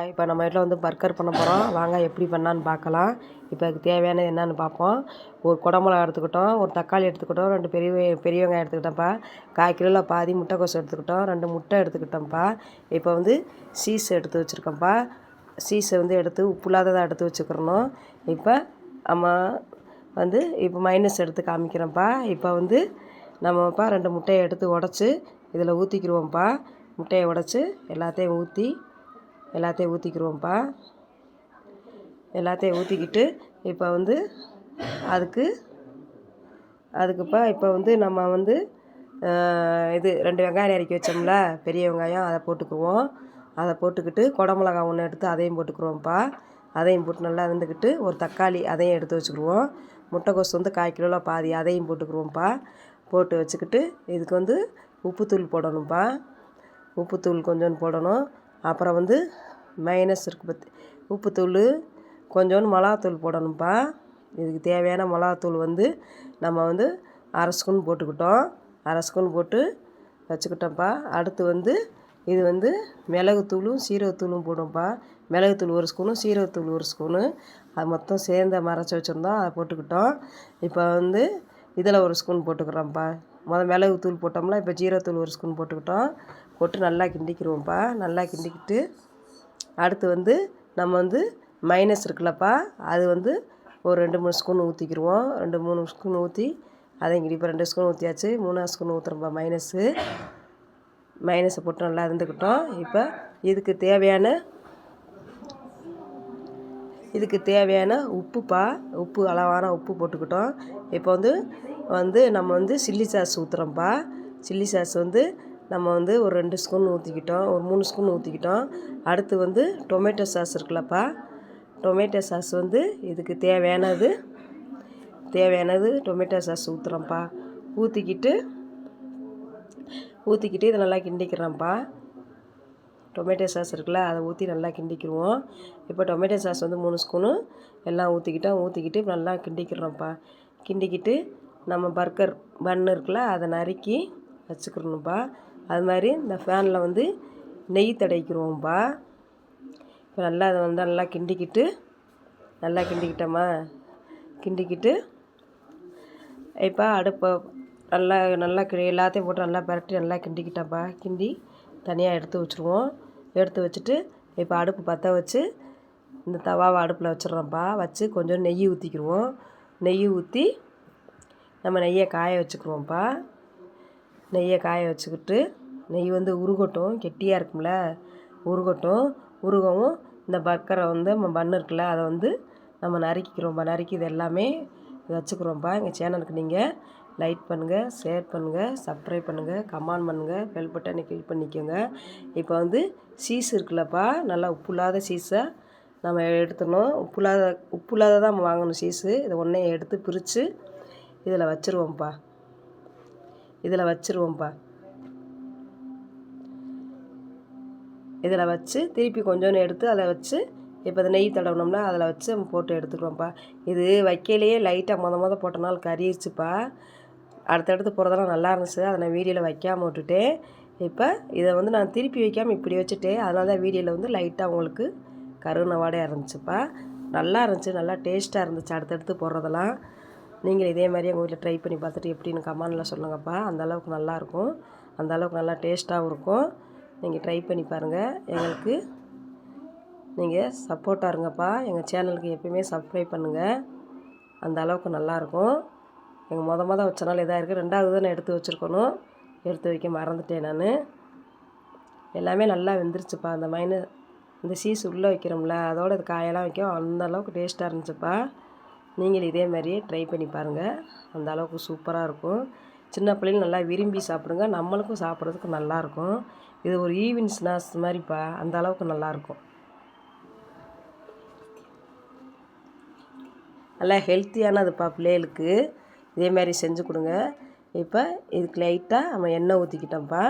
இப்போ நம்ம வீட்டில் வந்து பர்கர் பண்ண போகிறோம் வாங்க எப்படி பண்ணான்னு பார்க்கலாம் இப்போ அதுக்கு தேவையானது என்னென்னு பார்ப்போம் ஒரு குடமிளகா எடுத்துக்கிட்டோம் ஒரு தக்காளி எடுத்துக்கிட்டோம் ரெண்டு பெரிய வெ- பெரிய வெங்காயம் எடுத்துக்கிட்டோம்ப்பா. கால் கிலோவில் பாதி முட்டைக்கோஸ் எடுத்துக்கிட்டோம் ரெண்டு முட்டை எடுத்துக்கிட்டோம்ப்பா. இப்போ வந்து சீஸ் எடுத்து வச்சுருக்கோம்ப்பா. சீஸை வந்து எடுத்து உப்பு எடுத்து வச்சுக்கிறணும். இப்போ நம்ம வந்து இப்போ மைனஸ் எடுத்து காமிக்கிறோம்ப்பா. இப்போ வந்து நம்மப்பா ரெண்டு முட்டையை எடுத்து உடச்சி இதில் ஊற்றிக்கிடுவோம்ப்பா முட்டையை உடச்சி எல்லாத்தையும் ஊற்றி எல்லாத்தையும் ஊற்றிக்கிருவோம்ப்பா எல்லாத்தையும் ஊற்றிக்கிட்டு இப்போ வந்து அதுக்கு அதுக்குப்பா இப்போ வந்து நம்ம வந்து இது ரெண்டு வெங்காயம் நறுக்கி வச்சோம்ல பெரிய வெங்காயம் அதை போட்டுக்குவோம் அதை போட்டுக்கிட்டு குடமிளகா ஒன்று எடுத்து அதையும் போட்டுக்குருவோம்ப்பா. அதையும் போட்டு நல்லா இருந்துக்கிட்டு ஒரு தக்காளி அதையும் எடுத்து வச்சுக்கிடுவோம் முட்டைக்கோஸ் வந்து கால் கிலோவில் பாதி அதையும் போட்டுக்குருவோம்ப்பா. போட்டு வச்சுக்கிட்டு இதுக்கு வந்து உப்புத்தூள் போடணும்ப்பா. உப்புத்தூள் கொஞ்சோண்டு போடணும். அப்புறம் வந்து மைனஸ் இருக்குது பற்றி உப்புத்தூள் கொஞ்சோண்டு மிளகாத்தூள் போடணும்ப்பா இதுக்கு தேவையான மிளகாத்தூள் வந்து நம்ம வந்து அரை ஸ்பூன் போட்டுக்கிட்டோம். அரை ஸ்பூன் போட்டு வச்சுக்கிட்டோம்ப்பா அடுத்து வந்து இது வந்து மிளகுத்தூளும் சீரகத்தூளும் போடும்ப்பா மிளகுத்தூள் ஒரு ஸ்பூனும் சீரகத்தூள் ஒரு ஸ்பூனு. அது மொத்தம் சேர்ந்த மறைச்சி வச்சுருந்தோம் அதை போட்டுக்கிட்டோம். இப்போ வந்து இதில் ஒரு ஸ்பூன் போட்டுக்கிறோம்ப்பா முத மிளகு தூள் போட்டோம்ல இப்போ ஜீரகத்தூள் ஒரு ஸ்பூன் போட்டுக்கிட்டோம். போட்டு நல்லா கிண்டிக்கிடுவோம்ப்பா நல்லா கிண்டிக்கிட்டு அடுத்து வந்து நம்ம வந்து மைனஸ் இருக்குல்லப்பா. அது வந்து ஒரு ரெண்டு மூணு ஸ்பூன் ஊற்றிக்கிடுவோம் ரெண்டு மூணு ஸ்பூன் ஊற்றி அதையும் கிண்டி ரெண்டு ஸ்பூன் ஊற்றியாச்சு மூணாவது ஸ்பூன் ஊற்றுறோம்ப்பா மைனஸு. மைனஸை போட்டு நல்லா இருந்துக்கிட்டோம். இப்போ இதுக்கு தேவையான இதுக்கு தேவையான உப்புப்பா. உப்பு அளவான உப்பு போட்டுக்கிட்டோம். இப்போ வந்து வந்து நம்ம வந்து சில்லி சாஸ் ஊற்றுறோம்ப்பா சில்லி சாஸ் வந்து நம்ம வந்து ஒரு ரெண்டு ஸ்பூன் ஊற்றிக்கிட்டோம் ஒரு மூணு ஸ்பூன் ஊற்றிக்கிட்டோம் அடுத்து வந்து டொமேட்டோ சாஸ் இருக்குல்லப்பா. டொமேட்டோ சாஸ் வந்து இதுக்கு தேவையானது தேவையானது டொமேட்டோ சாஸ் ஊற்றுறோம்ப்பா ஊற்றிக்கிட்டு ஊற்றிக்கிட்டு இதை நல்லா கிண்டிக்கிறோம்ப்பா டொமேட்டோ சாஸ் இருக்குல்ல அதை ஊற்றி நல்லா கிண்டிக்கிடுவோம் இப்போ டொமேட்டோ சாஸ் வந்து மூணு ஸ்பூனு எல்லாம் ஊற்றிக்கிட்டோம் ஊற்றிக்கிட்டு நல்லா கிண்டிக்கிறோம்ப்பா கிண்டிக்கிட்டு நம்ம பர்கர் பன் இருக்குல்ல அதை நறுக்கி வச்சுக்கிறணும்ப்பா அது மாதிரி இந்த ஃபேனில் வந்து நெய் தடைக்கிறோம்ப்பா இப்போ நல்லா அதை வந்து நல்லா கிண்டிக்கிட்டு நல்லா கிண்டிக்கிட்டோமா? கிண்டிக்கிட்டு இப்போ அடுப்பை நல்லா நல்லா கி எல்லாத்தையும் போட்டு நல்லா பரட்டி நல்லா கிண்டிக்கிட்டேன்ப்பா கிண்டி தனியாக எடுத்து வச்சுருவோம். எடுத்து வச்சுட்டு இப்போ அடுப்பு பற்ற வச்சு இந்த தவாவை அடுப்பில் வச்சிடுறோம்ப்பா வச்சு கொஞ்சம் நெய் ஊற்றிக்கிடுவோம் நெய் ஊற்றி நம்ம நெய்யை காய வச்சுக்கிருவோம்ப்பா. நெய்யை காய வச்சுக்கிட்டு நெய் வந்து உருகட்டும் கெட்டியாக இருக்கும்ல? உருகட்டும் உருகவும் இந்த பர்க்கரை வந்து நம்ம பன்னு இருக்குல்ல அதை வந்து நம்ம நறுக்கிக்கிறோம்ப்பா நறுக்கி இது எல்லாமே வச்சுக்கிறோம்ப்பா. எங்கள் சேனலுக்கு நீங்கள் லைக் பண்ணுங்கள் ஷேர் பண்ணுங்கள் சப்ஸ்கிரைப் பண்ணுங்கள் கமெண்ட் பண்ணுங்கள் பெல் பட்டனை கிளிக் பண்ணிக்கோங்க. இப்போ வந்து சீஸ் இருக்குல்லப்பா. நல்லா உப்பு இல்லாத சீஸை நம்ம எடுத்துடணும் உப்பு இல்லாத உப்பு இல்லாத தான் நம்ம வாங்கணும் சீஸு இதை ஒன்றே எடுத்து பிரித்து இதில் வச்சுருவோம்ப்பா இதில் வச்சுருவோம்ப்பா இதில் வச்சு திருப்பி கொஞ்சோண்டு எடுத்து அதில் வச்சு இப்போ இந்த நெய் தடவினோம்னா அதில் வச்சு போட்டு எடுத்துக்கிறோம்ப்பா இது வைக்கையிலேயே லைட்டாக மொத மொதல் போட்டனால கறிடுச்சுப்பா அடுத்தடுத்து போகிறதெல்லாம் நல்லா இருந்துச்சு. அதை நான் வீடியோவில் வைக்காமல் விட்டுட்டேன். இப்போ இதை வந்து நான் திருப்பி வைக்காமல் இப்படி வச்சுட்டேன். அதனால தான் வீடியோவில் வந்து லைட்டாக உங்களுக்கு கருணவாடையாக இருந்துச்சுப்பா. நல்லா இருந்துச்சு. நல்லா டேஸ்ட்டாக இருந்துச்சு. அடுத்தடுத்து போடுறதெல்லாம். நீங்கள் இதே மாதிரி எங்கள் வீட்டில் ட்ரை பண்ணி பார்த்துட்டு எப்படின்னு கமெண்டில் சொல்லுங்கப்பா. அந்தளவுக்கு நல்லாயிருக்கும். அந்த அளவுக்கு நல்லா டேஸ்ட்டாகவும் இருக்கும். நீங்கள் ட்ரை பண்ணி பாருங்கள் எங்களுக்கு நீங்கள் சப்போர்ட்டாக இருங்கப்பா. எங்கள் சேனலுக்கு எப்பயுமே சப்ஸ்கிரைப் பண்ணுங்கள் அந்த அளவுக்கு நல்லாயிருக்கும். எங்கள் மொதல் மொதல் வச்ச நாள் இதாக இருக்குது ரெண்டாவது தான் நான் எடுத்து வச்சுருக்கணும். எடுத்து வைக்க மறந்துட்டேன் நான். எல்லாமே நல்லா வெந்துருச்சுப்பா. அந்த மைனு இந்த சீஸ் உள்ளே வைக்கிறோம்ல அதோட இது காயெல்லாம் வைக்கும் அந்த அளவுக்கு டேஸ்ட்டாக இருந்துச்சுப்பா. நீங்கள் இதே மாதிரியே ட்ரை பண்ணி பாருங்கள் அந்த அளவுக்கு சூப்பராக இருக்கும். சின்ன பிள்ளைங்க நல்லா விரும்பி சாப்பிடுங்க. நம்மளுக்கும் சாப்பிட்றதுக்கு நல்லாயிருக்கும் இது ஒரு ஈவினிங் ஸ்நாக்ஸ் மாதிரிப்பா. அந்த அளவுக்கு நல்லாயிருக்கும் நல்லா ஹெல்த்தியானதுப்பா பிள்ளைகளுக்கு. இதே மாதிரி செஞ்சு கொடுங்க. இப்போ இதுக்கு லைட்டாக நம்ம எண்ணெய் ஊற்றிக்கிட்டோம்ப்பா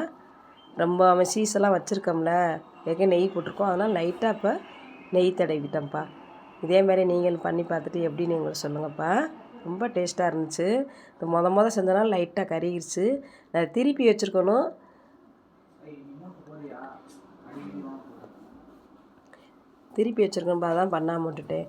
ரொம்ப அவன் சீஸெல்லாம் வச்சுருக்கோம்ல. ஏற்கனவே நெய் போட்டிருக்கோம். அதனால் லைட்டாக இப்போ நெய் தடவிட்டோம்ப்பா. இதேமாதிரி நீங்கள் நீங்களும் பண்ணி பார்த்துட்டு எப்படின்னு எங்களுக்கு சொல்லுங்கப்பா. ரொம்ப டேஸ்ட்டாக இருந்துச்சு. இது மொத மொதல் செஞ்சனால லைட்டாக கருகிருச்சு. நான் திருப்பி வச்சுருக்கணும். திருப்பி வச்சுருக்கேன்ப்பா அதான் பண்ணாமல் விட்டுட்டேன்.